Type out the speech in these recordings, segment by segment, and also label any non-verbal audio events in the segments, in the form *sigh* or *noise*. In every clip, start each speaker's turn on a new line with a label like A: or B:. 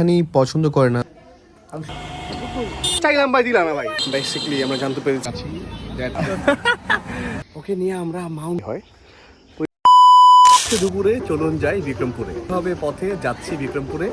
A: একটুখানি পছন্দ করে না
B: ইনস্টাগ্রাম ভাই দিলাম না ভাই
A: বেসিক্যালি আমরা জানতে পেরেছি *laughs* ওকে নিয়ে আমরা মাউন্ট হয় দুপুরে চলুন যাই বিক্রমপুরে হবে পথে যাচ্ছি বিক্রমপুরে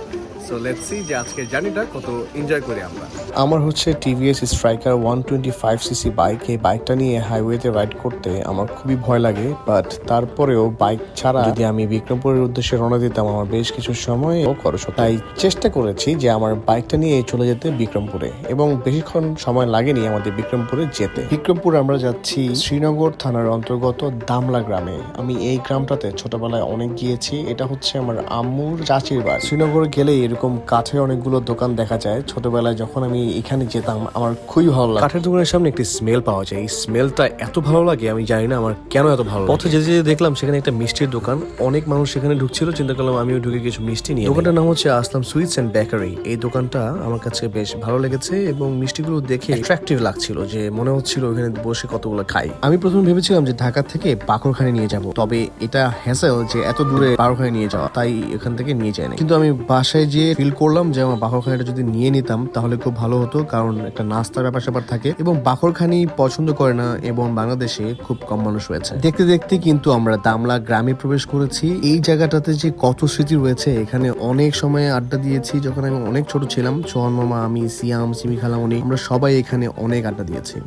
A: সো লেটস সি যে আজকের জার্নিটা কত এনজয় করি আমরা আমার হচ্ছে TVS Stryker one twenty five CC bike এই বাইকটা নিয়ে হাইওয়েতে রাইড করতে আমার খুবই ভয় লাগে বাট তারপরেও বাইক ছাড়া যদি আমি বিক্রমপুরের উদ্দেশ্যে রওনা দিতাম আমার বেশ কিছু সময় খরচ তাই চেষ্টা করেছি যে আমার বাইকটা নিয়ে চলে যেতে বিক্রমপুরে এবং বেশিক্ষণ সময় লাগেনি আমাদের বিক্রমপুরে যেতে বিক্রমপুর আমরা যাচ্ছি শ্রীনগর থানার অন্তর্গত দামলা গ্রামে আমি এই গ্রামটাতে ছোটবেলায় অনেক গিয়েছি এটা হচ্ছে আমার আম্মুর চাচির বাড়ি শ্রীনগর গেলে এরকম এরকম কাঠের অনেকগুলো দোকান দেখা যায় ছোটবেলায় যখন আমি এখানে যেতাম আমার খুবই ভালো লাগে কাঠের দোকানের সামনে একটি স্মেল পাওয়া যায় এই স্মেলটা এত ভালো লাগে আমি জানি না আমার কেন এত ভালো পথে যে যে দেখলাম সেখানে একটা মিষ্টির দোকান অনেক মানুষ সেখানে ঢুকছিল চিন্তা করলাম আমিও ঢুকে কিছু মিষ্টি নিয়ে দোকানটার নাম হচ্ছে আসলাম সুইটস অ্যান্ড বেকারি এই দোকানটা আমার কাছে বেশ ভালো লেগেছে এবং মিষ্টিগুলো দেখে অ্যাট্রাকটিভ লাগছিল যে মনে হচ্ছিল ওখানে বসে কতগুলো খাই আমি প্রথমে ভেবেছিলাম যে ঢাকা থেকে পাকড়খানে নিয়ে যাব তবে এটা হ্যাসেল যে এত দূরে পাকড়খানে নিয়ে যাওয়া তাই এখান থেকে নিয়ে যায় না কিন্তু আমি বাসায় যে গিয়ে ফিল করলাম যে আমার বাখরখানিটা যদি নিয়ে নিতাম তাহলে খুব ভালো হতো কারণ একটা নাস্তার ব্যাপার স্যাপার থাকে এবং বাখরখানি পছন্দ করে না এবং বাংলাদেশে খুব কম মানুষ রয়েছে দেখতে দেখতে কিন্তু আমরা দামলা গ্রামে প্রবেশ করেছি এই জায়গাটাতে যে কত স্মৃতি রয়েছে এখানে অনেক সময় আড্ডা দিয়েছি যখন আমি অনেক ছোট ছিলাম সোহান মামা আমি সিয়াম সিমি খালামনি আমরা সবাই এখানে অনেক আড্ডা দিয়েছি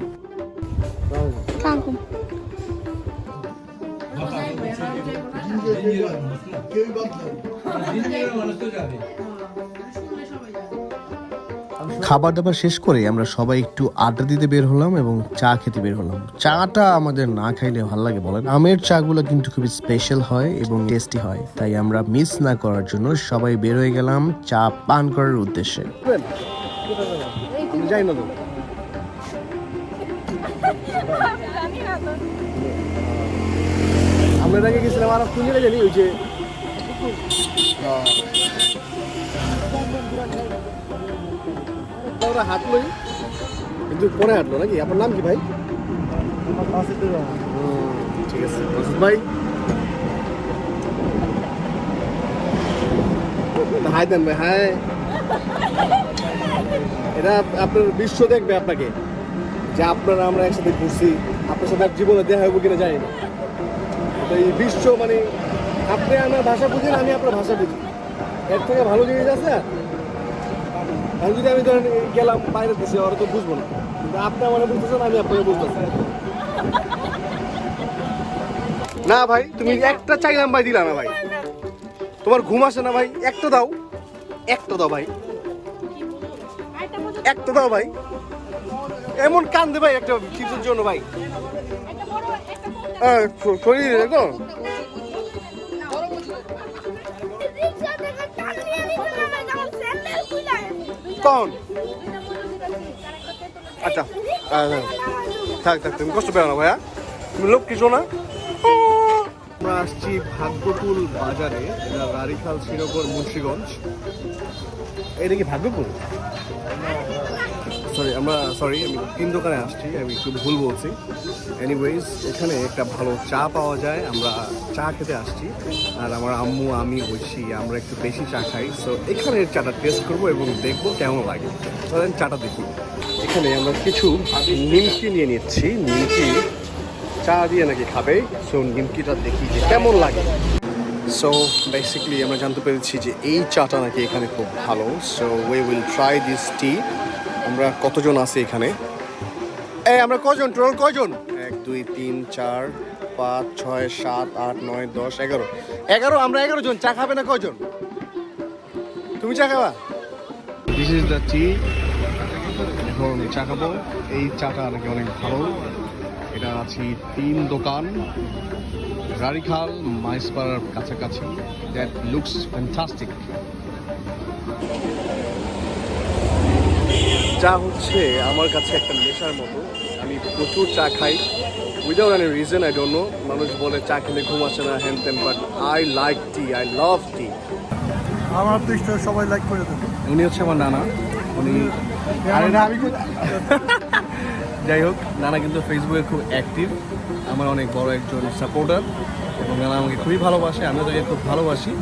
A: কেউ খাবার দাবার শেষ করে আমরা সবাই একটু আড্ডা দিতে বের হলাম এবং চা খেতে বের হলাম চাটা আমাদের না খাইলে ভাল লাগে বলেন আমের চাগুলো কিন্তু খুবই স্পেশাল হয় এবং টেস্টি হয় তাই আমরা মিস না করার জন্য সবাই বের হয়ে গেলাম চা পান করার উদ্দেশ্যে আমরা আগে গেছিলাম আর খুঁজে জানি ওই যে ওরা হাঁটলোই কিন্তু পরে হাঁটলো নাকি আপনার নাম কি ভাই ঠিক আছে ভাই হাই দেন ভাই হাই এটা আপনার বিশ্ব দেখবে আপনাকে যে আপনারা আমরা একসাথে ঘুরছি আপনার সাথে জীবনে দেখা হবে কিনা জানি না তো এই বিশ্ব মানে আপনি আমার ভাষা বুঝেন আমি আপনার ভাষা বুঝি এর থেকে ভালো জিনিস আছে আমি যদি আমি ধরেন গেলাম বাইরের দেশে ওরা তো বুঝবো না কিন্তু আপনি আমার বুঝতেছেন আমি আপনাকে বুঝতেছি না ভাই তুমি একটা চাইলাম ভাই দিলাম না ভাই তোমার ঘুম আসে না ভাই একটা দাও একটা দাও ভাই একটা দাও ভাই এমন কান্দে ভাই একটা কিছুর জন্য ভাই হ্যাঁ শরীর একদম কোন আচ্ছা থাক থাক তুমি কষ্ট পেও না ভাইয়া তুমি লোক কিছু না আমরা আসছি ভাগ্যপুর বাজারে এটা রারিখাল শ্রীনগর মুন্সীগঞ্জ এটা কি ভাগ্যকুল সরি আমরা সরি আমি তিন দোকানে আসছি আমি একটু ভুল বলছি এনিওয়েজ এখানে একটা ভালো চা পাওয়া যায় আমরা চা খেতে আসছি আর আমার আম্মু আমি বসি আমরা একটু বেশি চা খাই সো এখানে চাটা টেস্ট করবো এবং দেখবো কেমন লাগে তাহলে চাটা দেখি এখানে আমরা কিছু নিমকি নিয়ে নিচ্ছি নিমকি চা দিয়ে নাকি খাবে সো নিমকিটা দেখি যে কেমন লাগে সো বেসিক্যালি আমরা জানতে পেরেছি যে এই চাটা নাকি এখানে খুব ভালো so we will try this tea আমরা কতজন আছি এখানে এই আমরা কজন টোটাল কজন এক দুই তিন চার পাঁচ ছয় সাত আট নয় দশ এগারো এগারো আমরা এগারো জন চা খাবে না কজন তুমি চা খাবা দিস ইজ দ্য টি এখন চা খাবো এই চাটা নাকি অনেক ভালো এটা আছে তিন দোকান রারিখাল মাইসপাড়ার কাছাকাছি দ্যাট লুকস ফ্যান্টাস্টিক চা হচ্ছে আমার কাছে একটা নেশার মতো আমি প্রচুর চা খাই without any reason I don't know মানুষ বলে চা খেলে ঘুম আসে না হ্যান তেন but I like tea I love tea আমার পৃষ্ঠ সবাই লাইক করে দেবে উনি হচ্ছে আমার নানা উনি হ্যাঁ, যাই হোক নানা কিন্তু ফেসবুকে খুব অ্যাক্টিভ আমার অনেক বড় একজন সাপোর্টার এবং নানা আমাকে খুবই ভালোবাসে আমিও তাকে খুব ভালোবাসি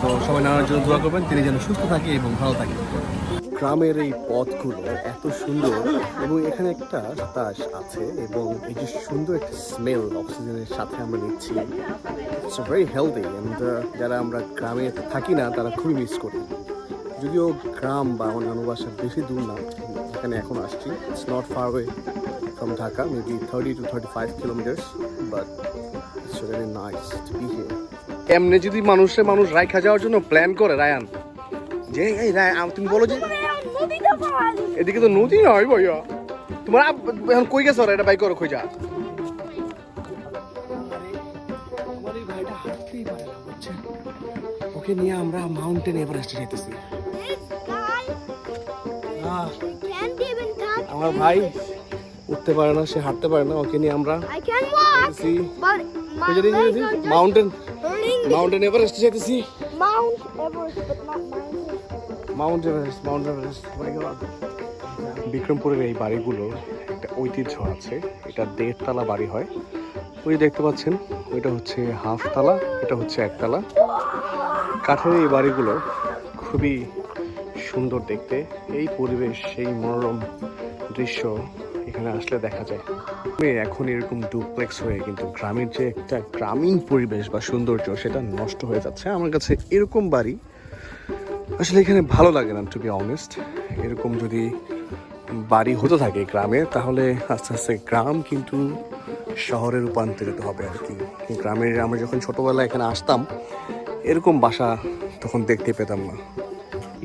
A: তো সবাই নানার জন্য দোয়া করবেন তিনি যেন সুস্থ থাকে এবং ভালো থাকে গ্রামের এই পথগুলো এত সুন্দর এবং এখানে একটা বাতাস আছে এবং এই যে সুন্দর একটা স্মেল অক্সিজেনের সাথে আমরা নিচ্ছি ইটস ভেরি হেলদি যারা আমরা গ্রামে থাকি না তারা খুবই মিস করি যদিও গ্রাম বা আমার নানু বাসা বেশি দূর না এখানে এখন আসছি it's not far way from Dhaka maybe thirty two thirty five kilometres but it's very nice to be here এমনি যদি মানুষে মানুষ রায় খাওয়ার জন্য প্ল্যান করে রায়ান যে এই রায় তুমি বলো যে এদিকে তো নদী নয় ভাইয়া তোমরা এখন কই গেছো এটা বাইক করো যা ওকে নিয়ে আমরা মাউন্টেন এভারেস্টে যেতেছি আমার ভাই উঠতে পারে না সে হাঁটতে পারে না ওকে নিয়ে আমরা মাউন্টেন মাউন্টেন এভারেস্টে যেতেছি
B: Mount Everest
A: Mount Everest Mount Everest বিক্রমপুরের এই বাড়িগুলো একটা ঐতিহ্য আছে এটা দেড়তলা বাড়ি হয় ওই দেখতে পাচ্ছেন ওইটা হচ্ছে হাফ তালা এটা হচ্ছে একতলা কাঠের এই বাড়িগুলো খুবই সুন্দর দেখতে এই পরিবেশ সেই মনোরম দৃশ্য এখানে আসলে দেখা যায় এখন এরকম ডুপ্লেক্স হয়ে কিন্তু গ্রামের যে একটা গ্রামীণ পরিবেশ বা সৌন্দর্য সেটা নষ্ট হয়ে যাচ্ছে আমার কাছে এরকম বাড়ি আসলে এখানে ভালো লাগে না টু বি অনেস্ট এরকম যদি বাড়ি হতে থাকে গ্রামে তাহলে আস্তে আস্তে গ্রাম কিন্তু শহরে রূপান্তরিত হবে আর কি গ্রামের আমরা যখন ছোটোবেলায় এখানে আসতাম এরকম বাসা তখন দেখতে পেতাম না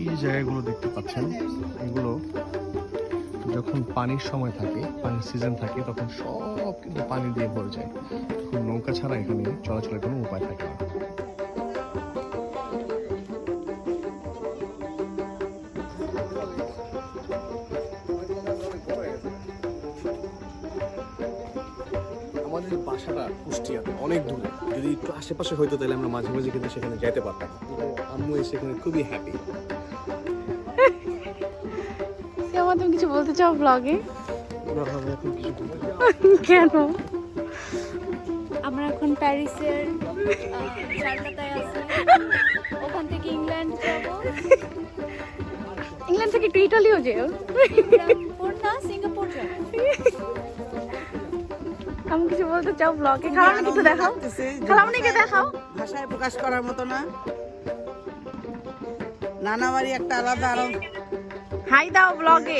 A: এই জায়গাগুলো দেখতে পাচ্ছেন এগুলো যখন পানির সময় থাকে পানির সিজন থাকে তখন সব কিন্তু পানি দিয়ে ভরে যায় নৌকা ছাড়া এখানে চলাচলের কোনো উপায় থাকে না আমাদের বাসাটা কুষ্টিয়াতে অনেক দূরে যদি একটু আশেপাশে হইতো তাহলে আমরা মাঝে মাঝে কিন্তু সেখানে যেতে পারতাম আম্মু সেখানে খুবই হ্যাপি
B: শ্যামা তুমি কিছু বলতে চাও ব্লগে কেন আমরা এখন প্যারিসের জার্কাতায় আছি ওখান থেকে ইংল্যান্ড যাব ইংল্যান্ড থেকে একটু ইটালিও যেও এমন কিছু বলতে চাও ব্লগে খালামনি কিছু দেখাও খালামনিকে দেখাও
A: ভাষায় প্রকাশ করার মতো না নানা বাড়ি একটা আলাদা আনন্দ
B: হাই দাও ব্লগে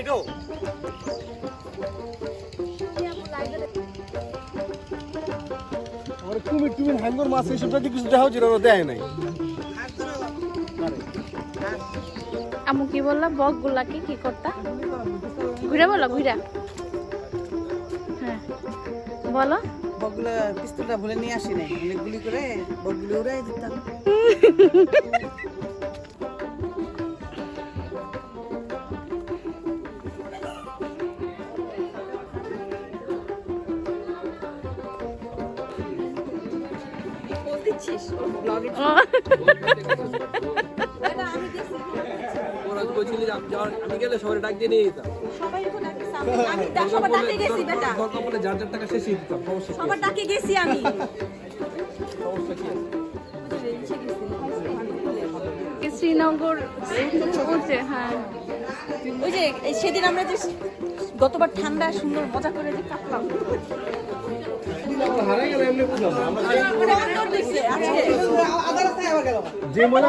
A: এটো আর কুমি টুমি হ্যাঙ্গর মাছ এই সবটা কিছু দেখাও যেটা দেয় নাই
B: আমু কি বললা বক গুলাকে কি করতা ঘুরে বলো ঘুরা হ্যাঁ। বলো
A: বকগুলো পিস্তলটা ভুলে নিয়ে আসি নাই অনেক গুলি করে বকগুলো উড়াই দিতাম *laughs* গেলে ডাক দিয়ে নিয়ে যেতাম
B: হ্যাঁ। সেদিন আমরা যে গতবার ঠান্ডা সুন্দর মজা করে যে কাটলাম যে মজা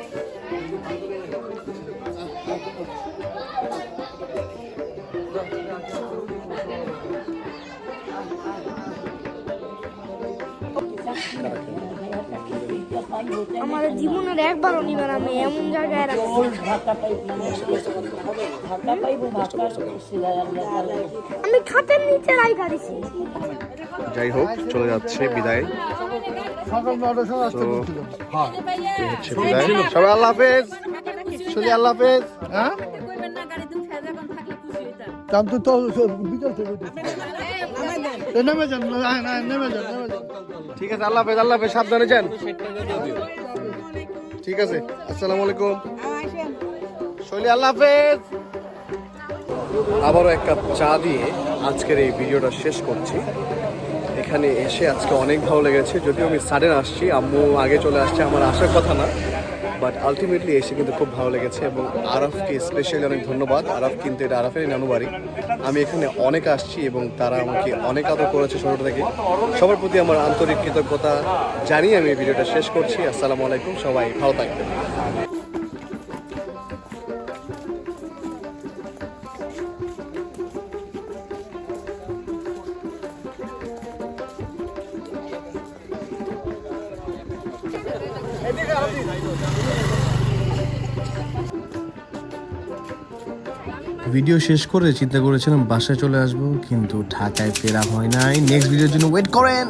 B: আমাদের জীবনের একবারও নিবে না আমি এমন জায়গায় আমি খাটের নিচে রাই দিছি
A: যাই হোক চলে যাচ্ছে বিদায় তো নেমে যান নেমে যান নেমে যান ঠিক আছে আল্লাহ হাফেজ আল্লাহ হাফেজ সাবধানে যান ঠিক আছে আসসালামু আলাইকুম শৈলী আল্লাহ হাফেজ আবারও এক কাপ চা দিয়ে আজকের এই ভিডিওটা শেষ করছি এখানে এসে আজকে অনেক ভালো লেগেছে যদিও আমি সাডেন আসছি আম্মু আগে চলে আসছে আমার আসার কথা না বাট আলটিমেটলি এসে কিন্তু খুব ভালো লেগেছে এবং আরফকে স্পেশালি অনেক ধন্যবাদ আরফ কিন্তু এটা আরফের নানুবাড়ি আমি এখানে অনেক আসছি এবং তারা আমাকে অনেক আদর করেছে ছোটো থেকে সবার প্রতি আমার আন্তরিক কৃতজ্ঞতা জানিয়ে আমি এই ভিডিওটা শেষ করছি আসসালামু আলাইকুম সবাই ভালো থাকবেন ভিডিও শেষ করে চিন্তা করেছিলাম বাসায় চলে আসবো কিন্তু ঢাকায় ফেরা হয় নাই নেক্সট ভিডিওর জন্য ওয়েট করেন